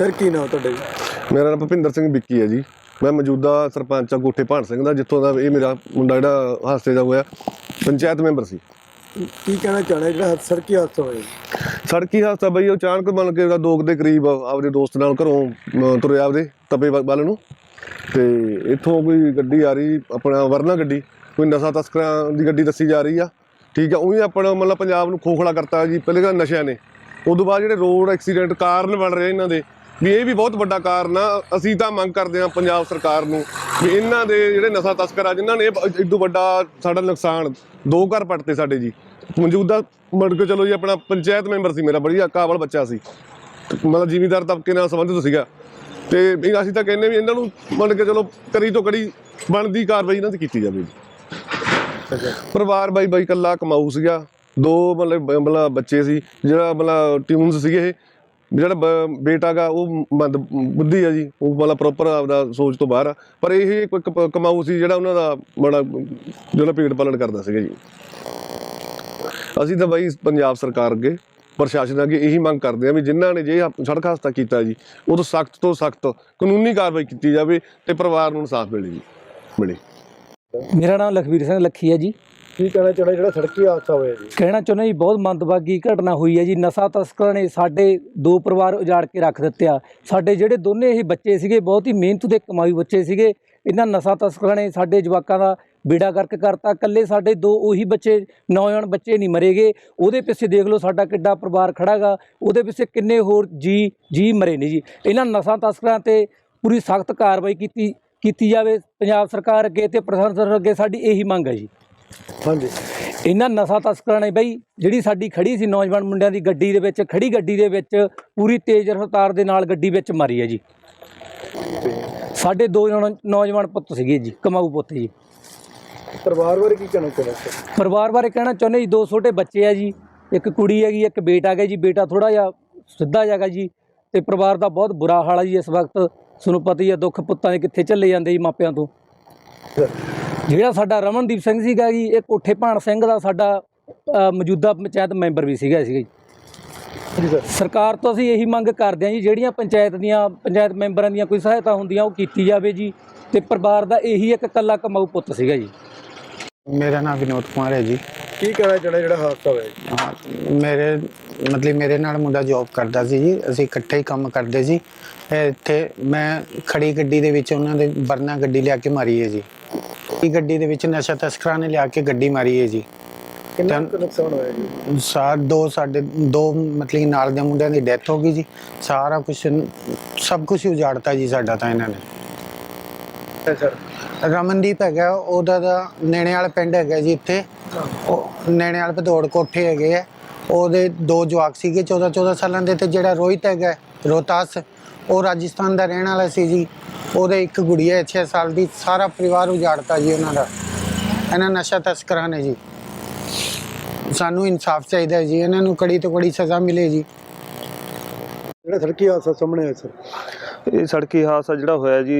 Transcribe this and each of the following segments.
Sir ਕੀ ਨਾਮ ਤੁਹਾਡਾ ਜੀ? ਮੇਰਾ ਨਾਮ ਭੁਪਿੰਦਰ ਸਿੰਘ ਵਿੱਕੀ ਹੈ ਜੀ। ਮੈਂ ਮੌਜੂਦਾ ਸਰਪੰਚ ਆ ਕੋਠੇ ਭਾਣ ਸਿੰਘ ਦਾ ਜਿੱਥੋਂ ਦਾ ਇਹ ਮੇਰਾ ਮੁੰਡਾ ਜਿਹੜਾ ਹਾਦਸੇ ਦਾ ਹੋਇਆ ਪੰਚਾਇਤ ਮੈਂਬਰ ਸੀ। ਕੀ ਕਹਿਣਾ ਚਾਹਣਾ ਜਿਹੜਾ ਹਾਦ- ਸੜਕੀ ਹਾਦਸਾ ਹੋਇਆ? ਜੀ? ਸੜਕੀ ਹਾਦਸਾ ਬਈ ਉਹ ਅਚਾਨਕ ਬਣ ਕੇ ਉਹਦਾ ਦੋ ਕੁ ਦੇ ਕਰੀਬ ਆਪਦੇ ਦੋਸਤ ਨਾਲ ਘਰੋਂ ਅਮ, ਤੁਰਿਆ ਆਪਦੇ ਤਪੇ ਵ- ਵੱਲ ਨੂੰ। ਤੇ ਇੱਥੋਂ ਕੋਈ ਗੱਡੀ ਆ ਰਹੀ ਆਪਣਾ ਵਰਨਾ ਗੱਡੀ ਕੋਈ ਨਸ਼ਾ ਤਸਕਰਾਂ ਦੀ ਗੱਡੀ ਦੱਸੀ ਜਾ ਰਹੀ ਆ। ਠੀਕ ਆ ਉਹੀ ਆਪਣਾ ਮਤਲਬ ਪੰਜਾਬ ਨੂੰ ਖੋਖਲਾ ਕਰਤਾ ਜੀ ਪਹਿਲੇ ਤਾਂ ਨਸ਼ਿਆਂ ਨੇ। ਉਦੋਂ ਬਾਅਦ ਜਿਹੜੇ ਰੋਡ ਐਕਸੀਡੈਂਟ ਕਾਰਨ ਬਣ ਰਹੇ ਇਹਨਾਂ ਦੇ ਵੀ ਇਹ ਵੀ ਬਹੁਤ ਵੱਡਾ ਕਾਰਨ ਆ, ਅਸੀਂ ਤਾਂ ਮੰਗ ਕਰਦੇ ਆ ਪੰਜਾਬ ਸਰਕਾਰ ਨੂੰ ਵੀ ਇਹਨਾਂ ਦੇ ਜਿਹੜੇ ਨਸ਼ਾ ਤਸਕਰ ਆ, ਜਿਨ੍ਹਾਂ ਨੇ ਇਹ ਇਦੋਂ ਵੱਡਾ ਸਾਡਾ ਨੁਕਸਾਨ ਦੋ ਘਰ ਪੱਟਤੇ ਸਾਡੇ ਜੀ। ਮੌਜੂਦਾ ਮੁੜ ਕੇ ਚਲੋ ਜੀ ਆਪਣਾ ਪੰਚਾਇਤ ਮੈਂਬਰ ਸੀ ਮੇਰਾ ਬੜੀਆ ਕਾਬਲ ਬੱਚਾ ਸੀ। ਮਤਲਬ ਜ਼ਿਮੀਂਦਾਰ ਤਬਕੇ ਨਾਲ ਸੰਬੰਧਿਤ ਸੀਗਾ। ਤੇ ਅਸੀਂ ਤਾਂ ਕਹਿੰਦੇ ਵੀ ਇਹਨਾਂ ਨੂੰ ਮੰਨ ਕੇ ਚਲੋ ਕਰੀ ਤੋਂ ਕੜੀ ਬਣਦੀ ਕਾਰਵਾਈ ਇਹਨਾਂ ਤੇ ਕੀਤੀ ਜਾਵੇ ਜੀ। ਪਰਿਵਾਰ ਬਾਈ ਬਾਈ ਕੱਲਾ ਕਮਾਊ ਸੀਗਾ। ਦੋ ਮਤਲਬ ਮਤਲਬ ਬੱਚੇ ਸੀ, ਜਿਹੜਾ ਮਤਲਬ ਟਿਊਨਸ ਸੀਗੇ ਇਹ। ਜਿਹੜਾ ਬ- ਬੇਟਾ ਉਹ ਮੰਦ ਬੁੱਧੀ ਆ ਜੀ, ਉਹ ਮਤਲਬ ਪ੍ਰੋਪਰ ਆਪਦਾ ਸੋਚ ਤੋਂ ਬਾਹਰ ਆ। ਪਰ ਇਹ ਇੱਕ ਕਮਾਊ ਸੀ ਜਿਹੜਾ ਉਹਨਾਂ ਦਾ ਬੜਾ ਜਿਹੜਾ ਪੇਟ ਪਾਲਣ ਕਰਦਾ ਸੀਗਾ ਜੀ। ਅਸੀਂ ਤਾਂ ਬਾਈ ਪੰਜਾਬ ਸਰਕਾਰ ਅੱਗੇ, ਪ੍ਰਸ਼ਾਸਨ ਅੱਗੇ ਇਹੀ ਮੰਗ ਕਰਦੇ ਆ ਵੀ ਜਿਨ੍ਹਾਂ ਨੇ ਜੇ ਸੜਕ ਹਾਦਸਾ ਕੀਤਾ ਜੀ, ਉਹ ਤੋਂ ਸਖਤ ਤੋਂ ਸਖਤ ਕਾਨੂੰਨੀ ਕਾਰਵਾਈ ਕੀਤੀ ਜਾਵੇ ਤੇ ਪਰਿਵਾਰ ਨੂੰ ਇਨਸਾਫ ਮਿਲੇ ਜੀ, ਮਿਲੇ। ਮੇਰਾ ਨਾਮ ਲਖਵੀਰ ਸਿੰਘ ਲੱਖੀ ਹੈ ਜੀ। ਕੀ ਕਹਿਣਾ ਚਾਹੁੰਦਾ ਜਿਹੜਾ ਸੜਕੀ ਹਾਦਸਾ ਹੋਇਆ ਜੀ। ਕਹਿਣਾ ਚਾਹੁੰਦਾ ਜੀ, ਬਹੁਤ ਮੰਦਭਾਗੀ ਘਟਨਾ ਹੋਈ ਹੈ ਜੀ। ਨਸ਼ਾ ਤਸਕਰਾਂ ਨੇ ਸਾਡੇ ਦੋ ਪਰਿਵਾਰ ਉਜਾੜ ਕੇ ਰੱਖ ਦਿੱਤੇ ਆ ਸਾਡੇ ਜਿਹੜੇ ਦੋਨੇ ਹੀ ਬੱਚੇ ਸੀਗੇ, ਬਹੁਤ ਹੀ ਮਿਹਨਤ ਦੇ ਕਮਾਈ ਬੱਚੇ ਸੀਗੇ। ਇਹਨਾਂ ਨਸ਼ਾ ਤਸਕਰਾਂ ਨੇ ਸਾਡੇ ਜਵਾਕਾਂ ਦਾ ਬੇੜਾ ਗਰਕ ਕਰਤਾ। ਇਕੱਲੇ ਸਾਡੇ ਦੋ ਉਹੀ ਬੱਚੇ, ਨੌਜਵਾਨ ਬੱਚੇ ਨਹੀਂ ਮਰੇਗੇ। ਉਹਦੇ ਪਿੱਛੇ ਦੇਖ ਲਓ ਸਾਡਾ ਕਿੱਡਾ ਪਰਿਵਾਰ ਖੜਾਗਾ ਉਹਦੇ ਪਿੱਛੇ ਕਿੰਨੇ ਹੋਰ ਜੀ ਜੀ ਮਰੇ ਨੇ ਜੀ। ਇਹਨਾਂ ਨਸ਼ਾ ਤਸਕਰਾਂ ਤੇ ਪੂਰੀ ਸਖਤ ਕਾਰਵਾਈ ਕੀਤੀ ਕੀਤੀ ਜਾਵੇ। ਪੰਜਾਬ ਸਰਕਾਰ ਅੱਗੇ ਤੇ ਪ੍ਰਸ਼ਾਸਨ ਅੱਗੇ ਸਾਡੀ ਇਹੀ ਮੰਗ ਹੈ ਜੀ। ਹਾਂਜੀ। ਇਹਨਾਂ ਨਸ਼ਾ ਤਸਕਰਾਂ ਨੇ ਬਈ ਜਿਹੜੀ ਸਾਡੀ ਖੜੀ ਸੀ ਨੌਜਵਾਨ ਮੁੰਡਿਆਂ ਦੀ ਗੱਡੀ ਦੇ ਵਿੱਚ ਖੜੀ ਗੱਡੀ ਦੇ ਵਿੱਚ ਪੂਰੀ ਤੇਜ਼ ਰਫ਼ਤਾਰ ਦੇ ਨਾਲ ਗੱਡੀ ਵਿੱਚ ਮਾਰੀ ਹੈ ਜੀ। ਸਾਡੇ ਦੋ ਨੌਜਵਾਨ ਪੁੱਤ ਸੀਗੇ ਜੀ ਕਮਾਊ ਪੁੱਤ ਜੀ। ਪਰਿਵਾਰ ਬਾਰੇ ਕੀ ਕਹਿਣਾ ਸਰ ਪਰਿਵਾਰ ਬਾਰੇ ਕਹਿਣਾ ਚਾਹੁੰਦੇ ਜੀ ਦੋ ਛੋਟੇ ਬੱਚੇ ਆ ਜੀ ਇੱਕ ਕੁੜੀ ਹੈਗੀ ਇੱਕ ਬੇਟਾ ਹੈਗਾ ਜੀ ਬੇਟਾ ਥੋੜਾ ਜਿਹਾ ਸਿੱਧਾ ਜਾਗਾ ਜੀ ਤੇ ਪਰਿਵਾਰ ਦਾ ਬਹੁਤ ਬੁਰਾ ਹਾਲ ਹੈ ਜੀ ਇਸ ਵਕਤ ਤੁਹਾਨੂੰ ਪਤਾ ਹੀ ਹੈ ਦੁੱਖ ਪੁੱਤਾਂ ਦੇ ਕਿੱਥੇ ਝੱਲੇ ਜਾਂਦੇ ਜੀ ਮਾਪਿਆਂ ਤੋਂ। ਜਿਹੜਾ ਸਾਡਾ ਰਮਨਦੀਪ ਸਿੰਘ ਸੀਗਾ ਜੀ ਇਹ ਕੋਠੇ ਭਾਣ ਸਿੰਘ ਦਾ ਸਾਡਾ ਮੌਜੂਦਾ ਪੰਚਾਇਤ ਮੈਂਬਰ ਵੀ ਸੀਗਾ ਸੀਗਾ ਜੀ। ਜੀ ਸਰ। ਸਰਕਾਰ ਤੋਂ ਅਸੀਂ ਇਹੀ ਮੰਗ ਕਰਦੇ ਹਾਂ ਜੀ ਜਿਹੜੀਆਂ ਪੰਚਾਇਤ ਦੀਆਂ ਪੰਚਾਇਤ ਮੈਂਬਰਾਂ ਦੀਆਂ ਕੋਈ ਸਹਾਇਤਾ ਹੁੰਦੀਆਂ ਉਹ ਕੀਤੀ ਜਾਵੇ ਜੀ ਤੇ ਪਰਿਵਾਰ ਦਾ ਇਹੀ ਇੱਕ ਇਕੱਲਾ ਕਮਾਊ ਪੁੱਤ ਸੀਗਾ ਜੀ। ਮੇਰਾ ਨਾਮ ਵਿਨੋਦ ਕੁਮਾਰ ਹੈ ਜੀ। ਕੀ ਕਹਿਣਾ ਚਾਹਣਾ ਜਿਹੜਾ ਹਾਦਸਾ ਹੋਇਆ ਜੀ? ਮੇਰੇ ਮਤਲਬ ਮੇਰੇ ਨਾਲ ਮੁੰਡਾ ਜੌਬ ਕਰਦਾ ਸੀ ਜੀ ਅਸੀਂ ਇਕੱਠੇ ਹੀ ਕੰਮ ਕਰਦੇ ਸੀ। ਇੱਥੇ ਮੈਂ ਖੜੀ ਗੱਡੀ ਦੇ ਵਿੱਚ ਉਹਨਾਂ ਦੇ ਵਰਨਾ ਗੱਡੀ ਲਿਆ ਕੇ ਮਾਰੀ ਹੈ ਜੀ। ਇਹ ਗੱਡੀ ਦੇ ਵਿੱਚ ਨਸ਼ਾ ਤਸਕਰਾਂ ਨੇ ਲਿਆ ਕੇ ਗੱਡੀ ਮਾਰੀ ਹੈ ਜੀ। ਕਿੰਨਾ ਕੁ ਨੁਕਸਾਨ ਹੋਇਆ ਜੀ? ਸਾਰ ਦੋ ਸਾਡੇ ਦੋ ਮਤਲਬ ਨਾਲ ਦੇ ਮੁੰਡਿਆਂ ਦੀ ਡੈਥ ਹੋ ਗਈ ਜੀ। ਸਾਰਾ ਕੁਝ ਸਭ ਕੁਝ ਉਜਾੜਤਾ ਜੀ ਸਾਡਾ ਤਾਂ ਇਹਨਾਂ ਨੇ। ਸਰ। ਰਮਨਦੀਪ ਹੈਗਾ ਉਹਦਾ ਦਾ ਨੇਣੇ ਵਾਲਾ ਪਿੰਡ ਹੈਗਾ ਜੀ ਇੱਥੇ। ਉਹ ਨੇਣੇ ਵਾਲੇ ਭਦੌੜ ਕੋਠੇ ਹੈਗੇ ਆ। ਉਹਦੇ ਦੋ ਜਵਾਕ ਸੀਗੇ 14 14 ਸਾਲਾਂ ਦੇ ਤੇ ਜਿਹੜਾ ਰੋਹਿਤ ਹੈਗਾ ਰੋਹਤਾਸ ਉਹ ਰਾਜਸਥਾਨ ਦਾ ਰਹਿਣ ਵਾਲਾ ਸੀ ਜੀ। ਉਹਦੇ ਇੱਕ ਗੁੜੀਆ ਹੈ 6 ਸਾਲ ਦੀ, ਸਾਰਾ ਪਰਿਵਾਰ ਉਜਾੜਤਾ ਜੀ ਉਹਨਾਂ ਦਾ। ਇਹਨਾਂ ਨਸ਼ਾ ਤਸਕਰਾਂ ਨੇ ਜੀ। ਸਾਨੂੰ ਇਨਸਾਫ ਚਾਹੀਦਾ ਜੀ, ਇਹਨਾਂ ਨੂੰ ਕੜੀ ਤੋਂ ਕੜੀ ਸਜ਼ਾ ਮਿਲੇ ਜੀ। ਜਿਹੜਾ ਸੜਕੀ ਹਾਦਸਾ ਸਾਹਮਣੇ ਆਇਆ ਸਰ? ਇਹ ਸੜਕੀ ਹਾਦਸਾ ਜਿਹੜਾ ਹੋਇਆ ਜੀ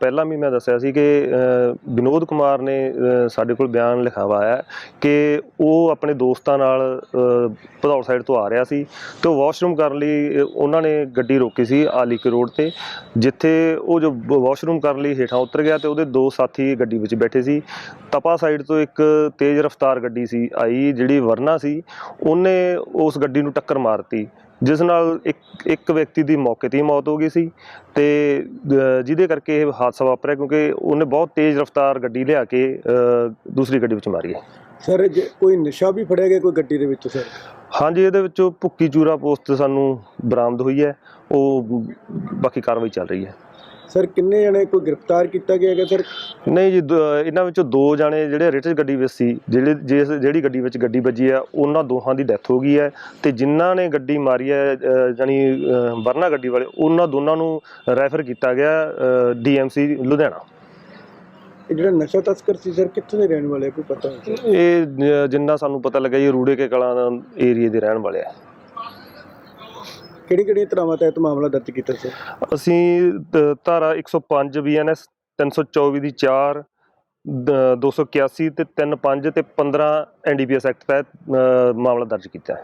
ਪਹਿਲਾਂ ਵੀ ਮੈਂ ਦੱਸਿਆ ਸੀ ਕਿ ਵਿਨੋਦ ਕੁਮਾਰ ਨੇ ਸਾਡੇ ਕੋਲ ਬਿਆਨ ਲਿਖਾਵਾ ਹੈ ਕਿ ਉਹ ਆਪਣੇ ਦੋਸਤਾਂ ਨਾਲ ਅ, ਭਦੌੜ ਸਾਈਡ ਤੋਂ ਆ ਰਿਹਾ ਸੀ ਤੇ ਉਹ ਵਾਸ਼ਰੂਮ ਕਰਨ ਲਈ ਉਹਨਾਂ ਨੇ ਗੱਡੀ ਰੋਕੀ ਸੀ ਆਲੀਕੇ ਰੋਡ ਤੇ ਜਿੱਥੇ ਉਹ ਜੋ ਵਾਸ਼ਰੂਮ ਕਰਨ ਲਈ ਹੇਠਾਂ ਉਤਰ ਗਿਆ ਤੇ ਉਹਦੇ ਦੋ ਸਾਥੀ ਗੱਡੀ ਵਿੱਚ ਬੈਠੇ ਸੀ। ਤਪਾ ਸਾਈਡ ਤੋਂ ਇੱਕ ਤੇਜ਼ ਰਫ਼ਤਾਰ ਗੱਡੀ ਸੀ ਆਈ ਜਿਹੜੀ ਵਰਨਾ ਸੀ ਉਹਨੇ ਉਸ ਗੱਡੀ ਨੂੰ ਟੱਕਰ ਮਾਰਤੀ ਜਿਸ ਨਾਲ ਇੱਕ ਇੱਕ ਵਿਅਕਤੀ ਦੀ ਮੌਕੇ ਤੇ ਹੀ ਮੌਤ ਹੋ ਗਈ ਸੀ ਤੇ ਜਿਹਦੇ ਕਰਕੇ ਇਹ ਹਾਦਸਾ ਵਾਪਰਿਆ ਕਿਉਂਕਿ ਉਹਨੇ ਬਹੁਤ ਤੇਜ਼ ਰਫ਼ਤਾਰ ਗੱਡੀ ਲਿਆ ਕੇ ਦੂਸਰੀ ਗੱਡੀ ਵਿੱਚ ਮਾਰੀ ਹੈ। ਸਰ ਜੇ ਕੋਈ ਨਸ਼ਾ ਵੀ ਫੜਿਆ ਗਿਆ ਕੋਈ ਗੱਡੀ ਦੇ ਵਿੱਚ ਸਰ? ਹਾਂਜੀ ਇਹਦੇ ਵਿੱਚੋਂ ਭੁੱਕੀ ਚੂਰਾ ਪੋਸਟ ਸਾਨੂੰ ਬਰਾਮਦ ਹੋਈ ਹੈ। ਉਹ ਬਾਕੀ ਕਾਰਵਾਈ ਚੱਲ ਰਹੀ ਹੈ। ਸਰ ਕਿੰਨੇ ਜਣੇ ਕੋਈ ਗ੍ਰਿਫਤਾਰ ਕੀਤਾ ਗਿਆ ਹੈਗਾ ਸਰ? ਨਹੀਂ ਜੀ ਦ- ਇਹਨਾਂ ਵਿੱਚੋਂ ਦੋ ਜਾਣੇ ਜਿਹੜੇ ਰਿਟਸ ਗੱਡੀ ਵਿੱਚ ਸੀ ਜਿਹੜੇ ਜਿਸ ਜਿਹੜੀ ਗੱਡੀ ਵਿੱਚ ਗੱਡੀ ਵੱਜੀ ਹੈ ਉਹਨਾਂ ਦੋਹਾਂ ਦੀ ਡੈਥ ਹੋ ਗਈ ਹੈ ਤੇ ਜਿਨ੍ਹਾਂ ਨੇ ਗੱਡੀ ਮਾਰੀ ਹੈ ਅ, ਵਰਨਾ ਗੱਡੀ ਵਾਲੇ ਉਹਨਾਂ ਦੋਨਾਂ ਨੂੰ ਰੈਫਰ ਕੀਤਾ ਗਿਆ ਡੀਐਮਸੀ ਲੁਧਿਆਣਾ। ਇਹ ਜਿਹੜਾ ਨਸ਼ਾ ਤਸਕਰ ਸੀ ਸਰ ਕਿੱਥੋਂ ਦੇ ਰਹਿਣ ਵਾਲੇ ਆ? ਕੋਈ ਪਤਾ ਨਹੀਂ ਇਹ ਜਿੰਨਾ ਸਾਨੂੰ ਪਤਾ ਲੱਗਾ ਜੀ ਰੂੜੇ ਕੇ ਕਲਾਂ ਏਰੀਏ ਦੇ ਰਹਿਣ ਵਾਲੇ ਆ। ਕਿਹੜੀ ਕਿਹੜੀ ਧਾਰਾਵਾਂ ਤਹਿਤ ਮਾਮਲਾ ਦਰਜ ਕੀਤਾ ਸੀ? ਅਸੀਂ ਤ- ਧਾਰਾ 105 ਬੀਐਨਐਸ 324 ਦੀ 4 281 ਤੇ 35 ਤੇ 15 ਐਨਡੀਪੀਐਸ ਐਕਟ ਤਹਿਤ ਅ, ਮਾਮਲਾ ਦਰਜ ਕੀਤਾ ਹੈ।